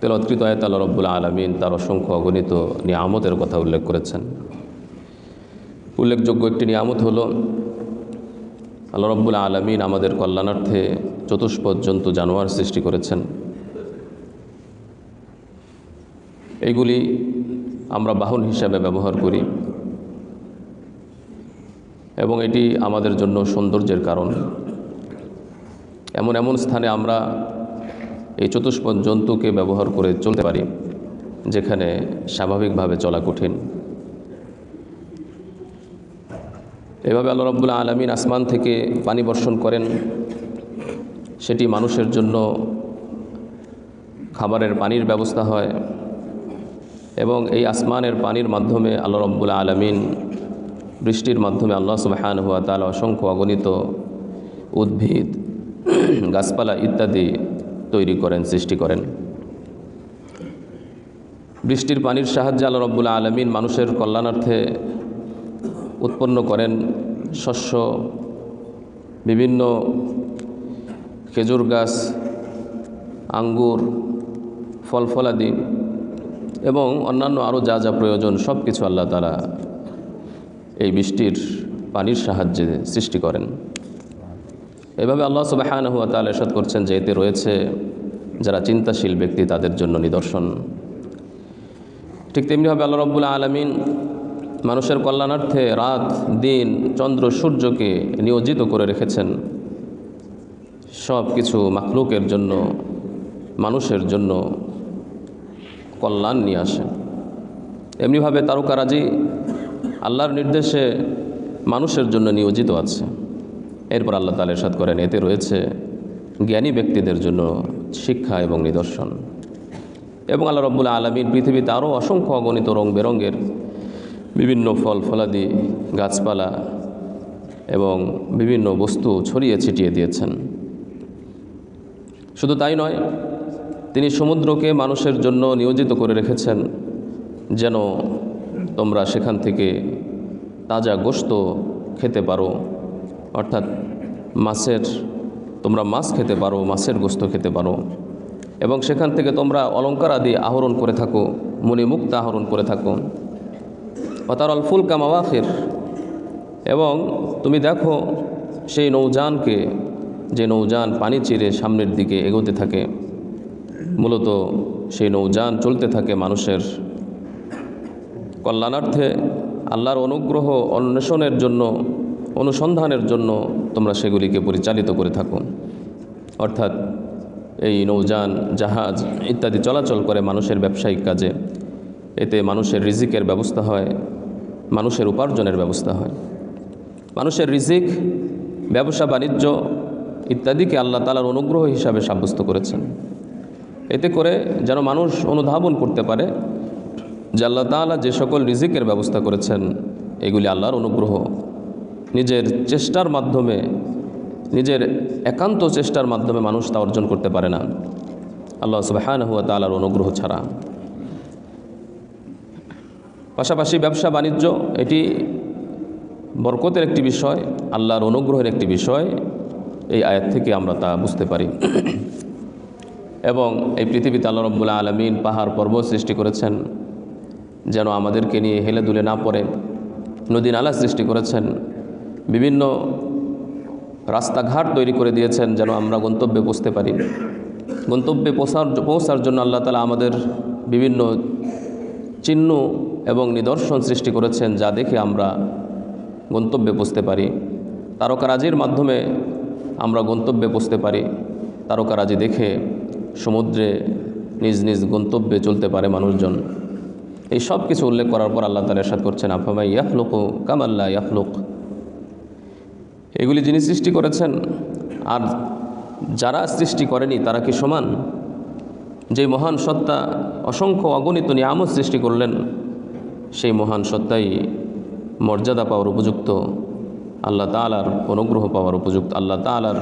তেলৎকৃত আয়ত আল্লাহ রব্বুল আলমিন তার অসংখ্য অগণিত নিয়ামতের কথা উল্লেখ করেছেন। উল্লেখযোগ্য একটি নিয়ামত হল, আল্লাহ রব্বুল আলমিন আমাদের কল্যাণার্থে চতুষ্পদ জন্তু জানোয়ার সৃষ্টি করেছেন। এইগুলি আমরা বাহন হিসাবে ব্যবহার করি এবং এটি আমাদের জন্য সৌন্দর্যের কারণ। এমন এমন স্থানে আমরা এই চতুষ্পদ জন্তুকে ব্যবহার করে চলতে পারি, যেখানে স্বাভাবিকভাবে চলা কঠিন। এভাবে আল্লাহ রব্বুল্লা আলমিন আসমান থেকে পানি বর্ষণ করেন। সেটি মানুষের জন্য খাবারের পানির ব্যবস্থা হয় এবং এই আসমানের পানির মাধ্যমে আল্লাহ রব্বুল আলমিন বৃষ্টির মাধ্যমে আল্লাহ সুবাহান হুয়া তালা অসংখ্য অগণিত উদ্ভিদ, গাছপালা ইত্যাদি তৈরি করেন, সৃষ্টি করেন। বৃষ্টির পানির সাহায্যে আল্লাহ রব্বুল আলমিন মানুষের কল্যাণার্থে উৎপন্ন করেন শস্য, বিভিন্ন খেজুর গাছ, আঙ্গুর ফল ফলাদি এবং অন্যান্য আরও যা যা প্রয়োজন সব কিছু আল্লাহ তালা এই বৃষ্টির পানির সাহায্যে সৃষ্টি করেন। এভাবে আল্লাহ সুবাহান হুয়া তাল এরশাদ করছেন যে এতে রয়েছে যারা চিন্তাশীল ব্যক্তি, তাদের জন্য নিদর্শন। ঠিক তেমনিভাবে আল্লাহ রব্বুল্লা আলমিন মানুষের কল্যাণার্থে রাত, দিন, চন্দ্র, সূর্যকে নিয়োজিত করে রেখেছেন। সব কিছু মাখলুকের জন্য, মানুষের জন্য কল্যাণ নিয়ে আসে। এমনিভাবে তারকারাজি আল্লাহর নির্দেশে মানুষের জন্য নিয়োজিত আছে। এরপর আল্লাহ তালা এরশাদ করেন, এতে রয়েছে জ্ঞানী ব্যক্তিদের জন্য শিক্ষা এবং নিদর্শন। এবং আল্লাহ রব্বুল আলমীর পৃথিবীতে আরও অসংখ্য অগণিত রং বেরঙ্গের বিভিন্ন ফল, ফলাদি, গাছপালা এবং বিভিন্ন বস্তু ছড়িয়ে ছিটিয়ে দিয়েছেন। শুধু তাই নয়, তিনি সমুদ্রকে মানুষের জন্য নিয়োজিত করে রেখেছেন, যেন তোমরা সেখান থেকে তাজা গোস্ত খেতে পারো। অর্থাৎ মাছের, তোমরা মাছ খেতে পারো, মাছের গোস্ত খেতে পারো। এবং সেখান থেকে তোমরা অলঙ্কার আদি আহরণ করে থাকো, মণিমুক্ত আহরণ করে থাকো। অতার ফুল কামাওয়াফির এবং তুমি দেখো, সেই নৌযানকে, যে নৌযান পানি চিরে সামনের দিকে এগোতে থাকে, মূলত সেই নৌযান চলতে থাকে মানুষের কল্যাণার্থে আল্লাহর অনুগ্রহ অন্বেষণের জন্য অনুসন্ধানের জন্য তোমরা সেগুলিকে পরিচালিত করে থাকো। অর্থাৎ এই নৌযান, জাহাজ ইত্যাদি চলাচল করে মানুষের ব্যবসায়িক কাজে। এতে মানুষের রিজিকের ব্যবস্থা হয়, মানুষের উপার্জনের ব্যবস্থা হয়। মানুষের রিজিক, ব্যবসা, বাণিজ্য ইত্যাদিকে আল্লাহ তালার অনুগ্রহ হিসাবে সাব্যস্ত করেছেন। এতে করে যেন মানুষ অনুধাবন করতে পারে যে আল্লাহ তালা যে সকল রিজিকের ব্যবস্থা করেছেন, এগুলি আল্লাহর অনুগ্রহ। নিজের চেষ্টার মাধ্যমে, নিজের একান্ত চেষ্টার মাধ্যমে মানুষ তা অর্জন করতে পারে না। আল্লাহ সুবাহান হুয়া তালার অনুগ্রহ ছাড়া। পাশাপাশি ব্যবসা বাণিজ্য, এটি বরকতের একটি বিষয়, আল্লাহর অনুগ্রহের একটি বিষয়। এই আয়াত থেকে আমরা তা বুঝতে পারি। এবং এই পৃথিবীতে আল্লাহ রব্বুল্লা আলমিন পাহাড় পর্বত সৃষ্টি করেছেন, যেন আমাদেরকে নিয়ে হেলে দুলে না পড়ে। নদী নালা সৃষ্টি করেছেন বিভিন্ন রাস্তাঘাট তৈরি করে দিয়েছেন যেন আমরা গন্তব্যে পৌঁছতে পারি। গন্তব্যে পৌঁছার পৌঁছার জন্য আল্লাহ তালা আমাদের বিভিন্ন চিহ্ন এবং নিদর্শন সৃষ্টি করেছেন যা দেখে আমরা গন্তব্যে পৌঁছতে পারি। তারকারাজির মাধ্যমে আমরা গন্তব্যে পৌঁছতে পারি। তারকারাজি দেখে সমুদ্রে নিজ নিজ গন্তব্যে চলতে পারে মানুষজন। এই সব কিছু উল্লেখ করার পর আল্লাহ তালা এরশাদ করছেন আফামাই ইয়াফলুক কামাল্লা ইয়াফলুক এগুলি যিনি সৃষ্টি করেছেন, আর যারা সৃষ্টি করেনি, তারা কি সমান? যে মহান সত্তা অসংখ্য অগণিত নিয়ামত সৃষ্টি করলেন, সেই মহান সত্তাই মর্যাদা পাওয়ার উপযুক্ত, আল্লাহ তালার অনুগ্রহ পাওয়ার উপযুক্ত, আল্লাহ তালার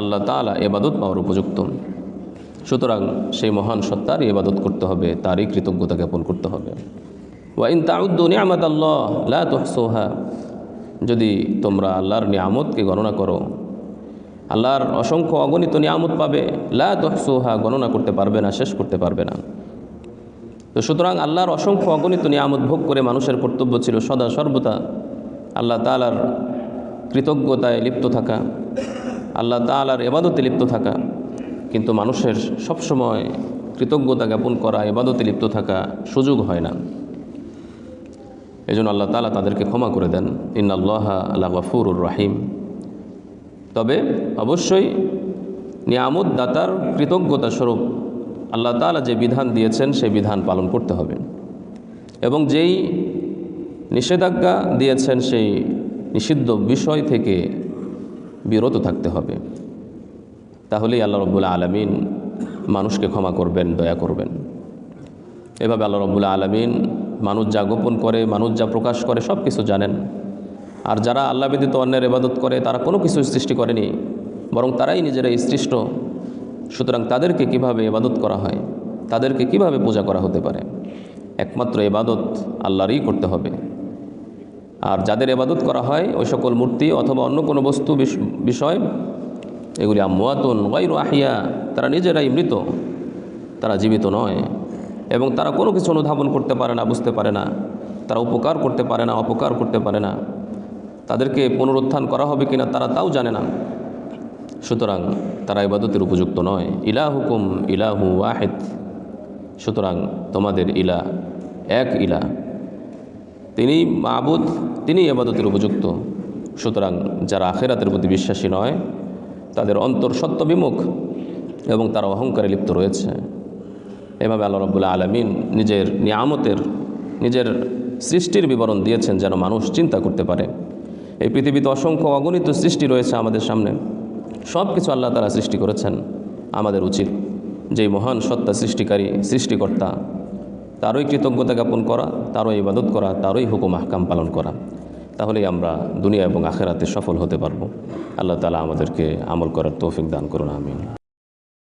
আল্লাহ তালা এবাদত পাওয়ার উপযুক্ত। সুতরাং সেই মহান সত্তারই এবাদত করতে হবে, তারই কৃতজ্ঞতা জ্ঞাপন করতে হবে। ওয়াইন তাউদ্দু নিয়ামত আল্লাহ লা যদি তোমরা আল্লাহর নিয়ামতকে গণনা করো, আল্লাহর অসংখ্য অগণিত নিয়ামত পাবে, লা তহসুহা, গণনা করতে পারবে না, শেষ করতে পারবে না। তো সুতরাং আল্লাহর অসংখ্য অগণিত নিয়ামত ভোগ করে মানুষের কর্তব্য ছিল সদা সর্বদা আল্লাহ তালার কৃতজ্ঞতায় লিপ্ত থাকা, আল্লাহ তালার এবাদতে লিপ্ত থাকা, কিন্তু মানুষের সবসময় কৃতজ্ঞতা জ্ঞাপন করা, এবাদতে লিপ্ত থাকা সুযোগ হয় না। এই জন্য আল্লাহ তালা তাদেরকে ক্ষমা করে দেন। ইন্নাল্লাহ আল্লাহ গফুরুর রাহিম। তবে অবশ্যই নিয়ামত দাতার কৃতজ্ঞতা স্বরূপ আল্লাহ তালা যে বিধান দিয়েছেন, সেই বিধান পালন করতে হবে। এবং যেই নিষেধাজ্ঞা দিয়েছেন, সেই নিষিদ্ধ বিষয় থেকে বিরত থাকতে হবে। তাহলেই আল্লাহ রব্বুল্লা আলমিন মানুষকে ক্ষমা করবেন, দয়া করবেন। এভাবে আল্লাহ রব্বুল্লা আলমিন মানুষ যা গোপন করে, মানুষ যা প্রকাশ করে সব কিছু জানেন। আর যারা আল্লাহ ব্যতীত অন্যের এবাদত করে, তারা কোনো কিছু সৃষ্টি করেনি, বরং তারাই নিজেরাই সৃষ্ট। সুতরাং তাদেরকে কীভাবে এবাদত করা হয়, তাদেরকে কীভাবে পূজা করা হতে পারে? একমাত্র এবাদত আল্লাহরই করতে হবে। আর যাদের এবাদত করা হয়, ওই সকল মূর্তি অথবা অন্য কোনো বস্তু বিষ- বিষয়, এগুলি আমোয়াতুন গাইরু আহিয়া, তারা নিজেরাই মৃত, তারা জীবিত নয়। এবং তারা কোনো কিছু অনুধাবন করতে পারে না, বুঝতে পারে না। তারা উপকার করতে পারে না, অপকার করতে পারে না। তাদেরকে পুনরুত্থান করা হবে কিনা তারা তাও জানে না। সুতরাং তারা ইবাদতের উপযুক্ত নয়। ইলা হুকুম ইলাহু ওয়াহেদ। সুতরাং তোমাদের ইলা এক ইলা। তিনি মাবুদ, তিনি এবাদতের উপযুক্ত। সুতরাং যারা আখেরাতের প্রতি বিশ্বাসী নয়, তাদের অন্তর সত্য বিমুখ এবং তারা অহংকারে লিপ্ত রয়েছে। এভাবে আল্লাহ রব্বুল্লাহ আলমিন নিজের নিয়ামতের, নিজের সৃষ্টির বিবরণ দিয়েছেন যেন মানুষ চিন্তা করতে পারে। এই পৃথিবীতে অসংখ্য অগণিত সৃষ্টি রয়েছে আমাদের সামনে। সব কিছু আল্লাহ তারা সৃষ্টি করেছেন, আমাদের উচিত। যেই মহান সত্তা সৃষ্টিকারী, সৃষ্টিকর্তা, তারই কৃতজ্ঞতা জ্ঞাপন করা, তারই ইবাদত করা, তারই হুকুম আহকাম পালন করা, তাহলেই আমরা দুনিয়া এবং আখেরাতে সফল হতে পারব। আল্লাহ তালা আমাদেরকে আমল করার তৌফিক দান করুন, আমিন।